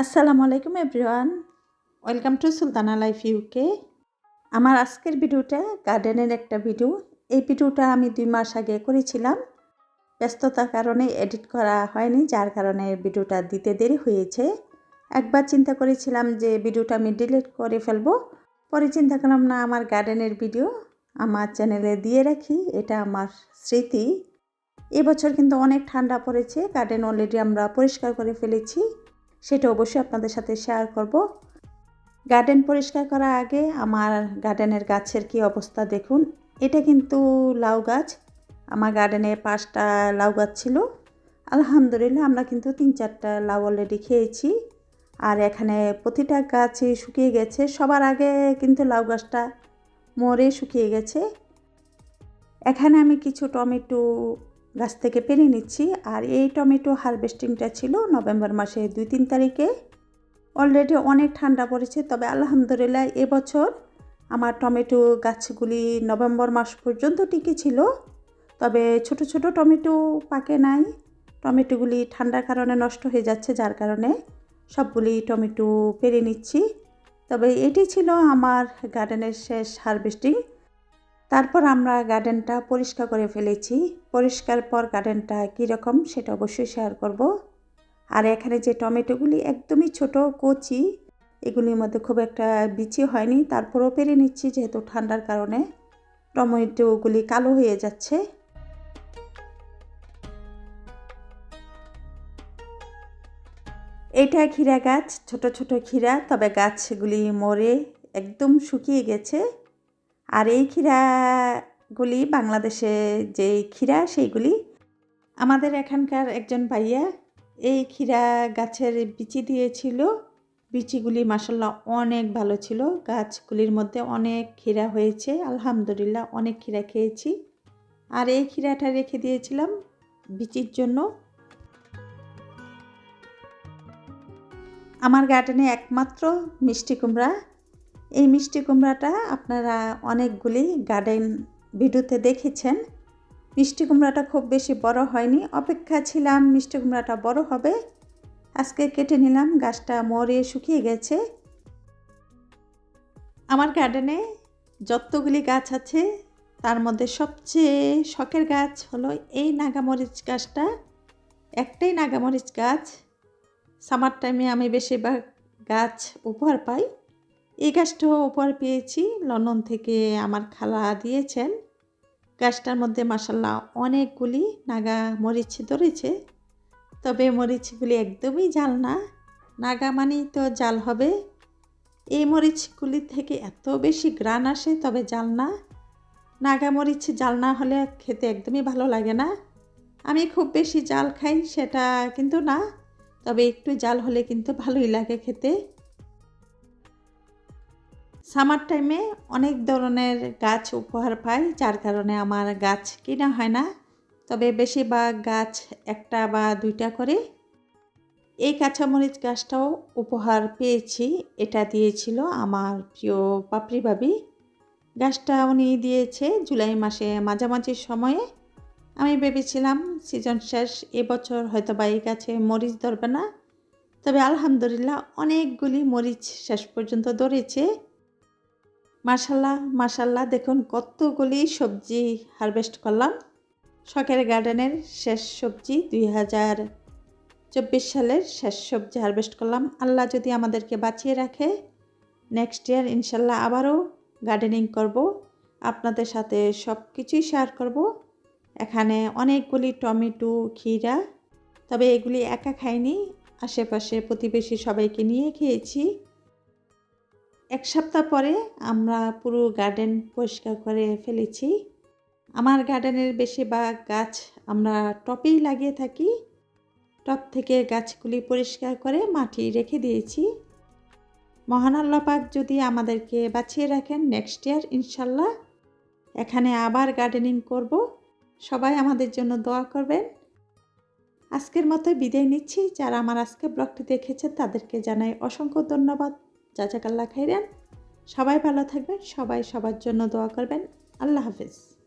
আসসালামু আলাইকুম everyone. Welcome to Sultana life UK আমার আজকের ভিডিওটা গার্ডেনের একটা ভিডিও। এই ভিডিওটা আমি দুই মাস আগে করেছিলাম। ব্যস্ততার কারণে এডিট করা হয়নি, যার কারণে ভিডিওটা দিতে দেরি হয়েছে। একবার চিন্তা করেছিলাম যে ভিডিওটা আমি ডিলিট করে ফেলব। পরে চিন্তা করলাম, না, আমার গার্ডেনের ভিডিও আমার চ্যানেলে দিয়ে রাখি, এটা আমার স্মৃতি। এবছর কিন্তু অনেক ঠান্ডা পড়েছে, গার্ডেন অলরেডি আমরা পরিষ্কার করে ফেলেছি। সেটা অবশ্যই আপনাদের সাথে শেয়ার করব। গার্ডেন পরিষ্কার করার আগে আমার গার্ডেনের গাছের কি অবস্থা দেখুন। এটা কিন্তু লাউ গাছ। আমার গার্ডেনে পাঁচটা লাউ গাছ ছিল। আলহামদুলিল্লাহ আমরা কিন্তু তিন চারটা লাউ অলরেডি খেয়েছি। আর এখানে প্রতিটা গাছই শুকিয়ে গেছে। সবার আগে কিন্তু লাউ গাছটা মরে শুকিয়ে গেছে। এখানে আমি কিছু টমেটো গাছ থেকে পেরে নিচ্ছি। আর এই টমেটো হারভেস্টিংটা ছিল নভেম্বর মাসে দুই তিন তারিখে। অলরেডি অনেক ঠান্ডা পড়েছে, তবে আলহামদুলিল্লাহ এবছর আমার টমেটো গাছগুলি নভেম্বর মাস পর্যন্ত টিকে ছিল। তবে ছোট ছোট টমেটো পাকে নাই। টমেটোগুলি ঠান্ডার কারণে নষ্ট হয়ে যাচ্ছে, যার কারণে সবগুলি টমেটো পেরে নিচ্ছি। তবে এটি ছিল আমার গার্ডেনের শেষ হারভেস্টিং তারপর আমরা গার্ডেনটা পরিষ্কার করে ফেলেছি। পরিষ্কার পর গার্ডেনটা কীরকম সেটা অবশ্যই শেয়ার করব। আর এখানে যে টমেটোগুলি একদমই ছোট কচি, এগুলির মধ্যে খুব একটা বিচি হয়নি, তারপরও পেরে নিচ্ছি যেহেতু ঠান্ডার কারণে। টমেটোগুলি কালো হয়ে যাচ্ছে। এটা ক্ষীরা গাছ, ছোট ছোট ক্ষীরা তবে গাছগুলি মরে একদম শুকিয়ে গেছে। আর এই ক্ষীরাগুলি বাংলাদেশে যে ক্ষীরা, সেইগুলি আমাদের এখানকার একজন ভাইয়া এই ক্ষীরা গাছের বিচি দিয়েছিল। বিচিগুলি মাসাল্লাহ অনেক ভালো ছিল। গাছগুলির মধ্যে অনেক ক্ষীরা হয়েছে। আলহামদুলিল্লাহ অনেক ক্ষীরা খেয়েছি। আর এই ক্ষীরাটা রেখে দিয়েছিলাম বিচির জন্য। আমার গার্ডেনে একমাত্র মিষ্টি কুমড়া। এই মিষ্টি কুমড়াটা আপনারা অনেকগুলি গার্ডেন ভিডিওতে দেখেছেন। মিষ্টি কুমড়াটা খুব বেশি বড় হয়নি। অপেক্ষা ছিলাম মিষ্টি কুমড়াটা বড় হবে। আজকে কেটে নিলাম, গাছটা মরে শুকিয়ে গেছে। আমার গার্ডেনে যতগুলি গাছ আছে, তার মধ্যে সবচেয়ে শখের গাছ হলো এই নাগামরিচ গাছটা। একটাই নাগামরিচ গাছ। সামার টাইমে আমি বেশিরভাগ গাছ উপহার পাই। এই গাছটাও উপহার পেয়েছি। লন্ডন থেকে আমার খালা দিয়েছেন। গাছটার মধ্যে মাসাল্লাহ অনেকগুলি নাগা মরিচ ধরেছে। তবে মরিচগুলি একদমই জাল না। নাগা মানেই তো জাল হবে। এই মরিচগুলি থেকে এত বেশি গ্রান আসে, তবে জাল না। নাগা মরিচ জাল না হলে খেতে একদমই ভালো লাগে না। আমি খুব বেশি জাল খাই সেটা কিন্তু না। তবে একটু জাল হলে কিন্তু ভালোই লাগে খেতে। সামার টাইমে অনেক ধরনের গাছ উপহার পাই, যার কারণে আমার গাছ কিনা হয় না। তবে বেশিরভাগ গাছ একটা বা দুইটা করে। এই কাঁচামরিচ গাছটাও উপহার পেয়েছি, এটা দিয়েছিল আমার প্রিয় পাপড়ি ভাবি। গাছটা উনি দিয়েছে জুলাই মাসে মাঝামাঝি সময়ে। আমি ভেবেছিলাম সিজন শেষ এবছর হয়তো বা এই গাছে মরিচ ধরবে না। তবে আলহামদুলিল্লাহ অনেকগুলি মরিচ শেষ পর্যন্ত ধরেছে। মার্শাল্লাহ মার্শাল্লাহ দেখুন কতগুলি সবজি হারভেস্ট করলাম। শখের গার্ডেনের শেষ সবজি দুই হাজার চব্বিশ সালের শেষ সবজি হারভেস্ট করলাম। আল্লাহ যদি আমাদেরকে বাঁচিয়ে রাখে নেক্সট ইয়ার ইনশাল্লাহ আবারও গার্ডেনিং করব, আপনাদের সাথে সব কিছুই শেয়ার করব। এখানে অনেকগুলি টমেটো, ক্ষীরা, তবে এগুলি একা খাইনি আশেপাশে প্রতিবেশী সবাইকে নিয়ে খেয়েছি। এক সপ্তাহ পরে আমরা পুরো গার্ডেন পরিষ্কার করে ফেলেছি। আমার গার্ডেনের বেশিরভাগ গাছ আমরা টপেই লাগিয়ে থাকি। টপ থেকে গাছগুলি পরিষ্কার করে মাটি রেখে দিয়েছি। মহান পাক যদি আমাদেরকে বাঁচিয়ে রাখেন নেক্সট ইয়ার ইনশাল্লাহ এখানে আবার গার্ডেনিং করব। সবাই আমাদের জন্য দোয়া করবেন। আজকের মতো বিদায় নিচ্ছি। যারা আমার আজকে ব্লগটি দেখেছে তাদেরকে জানাই অসংখ্য ধন্যবাদ। জাজাকাল্লা খাইরেন। সবাই ভালো থাকবেন সবাই সবার জন্য দোয়া করবেন। আল্লাহ হাফিজ।